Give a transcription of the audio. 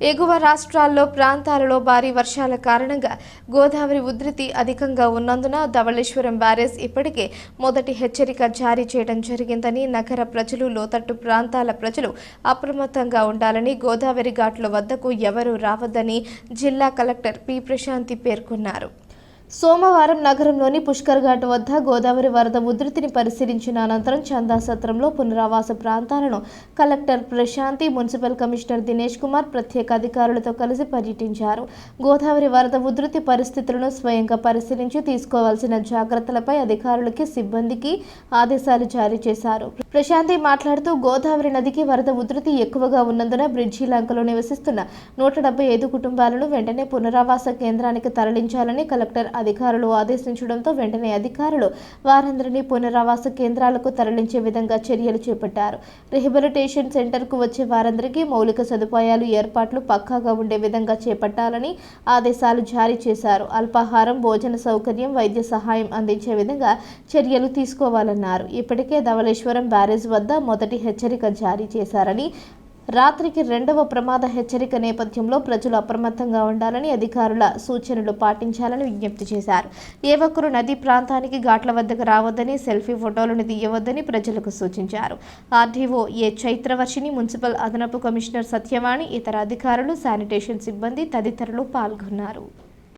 ఎగువ రాష్ట్రాల్లో ప్రాంతాలలో భారీ వర్షాల కారణంగా గోదావరి ఉధృతి అధికంగా ఉన్నందున ధవళేశ్వరం బ్యారేజ్ ఇప్పటికే మొదటి హెచ్చరిక జారీ చేయడం జరిగిందని నగర ప్రజలు లోతట్టు ప్రాంతాల ప్రజలు అప్రమత్తంగా ఉండాలని గోదావరి ఘాట్ల వద్దకు ఎవరూ రావద్దని జిల్లా కలెక్టర్ పి. ప్రశాంతి పేర్కొన్నారు. సోమవారం నగరంలోని పుష్కర్ ఘాట్ వద్ద గోదావరి వరద ఉధృతిని పరిశీలించిన అనంతరం చందా సత్రంలో పునరావాస ప్రాంతాలను collector Prashanthi municipal commissioner Dinesh Kumar ప్రత్యేక అధికారులతో కలిసి పర్యటించారు. గోదావరి వరద ఉధృతి పరిస్థితులను స్వయంగా పరిశీలించి తీసుకోవాల్సిన జాగ్రత్తలపై అధికారులకి సిబ్బందికి ఆదేశాలు జారీ చేశారు. ప్రశాంతి మాట్లాడుతూ గోదావరి నదికి వరద ఉధృతి ఎక్కువగా ఉన్నందున బ్రిడ్జి లంకలో నివసిస్తున్న నూట డెబ్బై ఐదు కుటుంబాలను వెంటనే పునరావాస కేంద్రానికి తరలించాలని కలెక్టర్ అధికారులు ఆదేశించడంతో వెంటనే అధికారులు వారందరినీ పునరావాస కేంద్రాలకు తరలించే విధంగా చర్యలు చేపట్టారు. రిహబిలిటేషన్ సెంటర్కు వచ్చే వారందరికీ మౌలిక సదుపాయాలు ఏర్పాట్లు పక్కాగా ఉండే విధంగా చేపట్టాలని ఆదేశాలు జారీ చేశారు. అల్పాహారం భోజన సౌకర్యం వైద్య సహాయం అందించే విధంగా చర్యలు తీసుకోవాలన్నారు. ఇప్పటికే ధవళేశ్వరం బ్యారేజ్ వద్ద మొదటి హెచ్చరిక జారీ చేశారని రాత్రికి రెండవ ప్రమాద హెచ్చరిక నేపథ్యంలో ప్రజలు అప్రమత్తంగా ఉండాలని అధికారుల సూచనలు పాటించాలని విజ్ఞప్తి చేశారు. ఏ ఒక్కరు నదీ ప్రాంతానికి ఘాట్ల వద్దకు రావద్దని సెల్ఫీ ఫోటోలను తీయవద్దని ప్రజలకు సూచించారు. ఆర్డీఓ ఏ చైత్రవర్షిని మున్సిపల్ అదనపు కమిషనర్ సత్యవాణి ఇతర అధికారులు శానిటేషన్ సిబ్బంది తదితరులు పాల్గొన్నారు.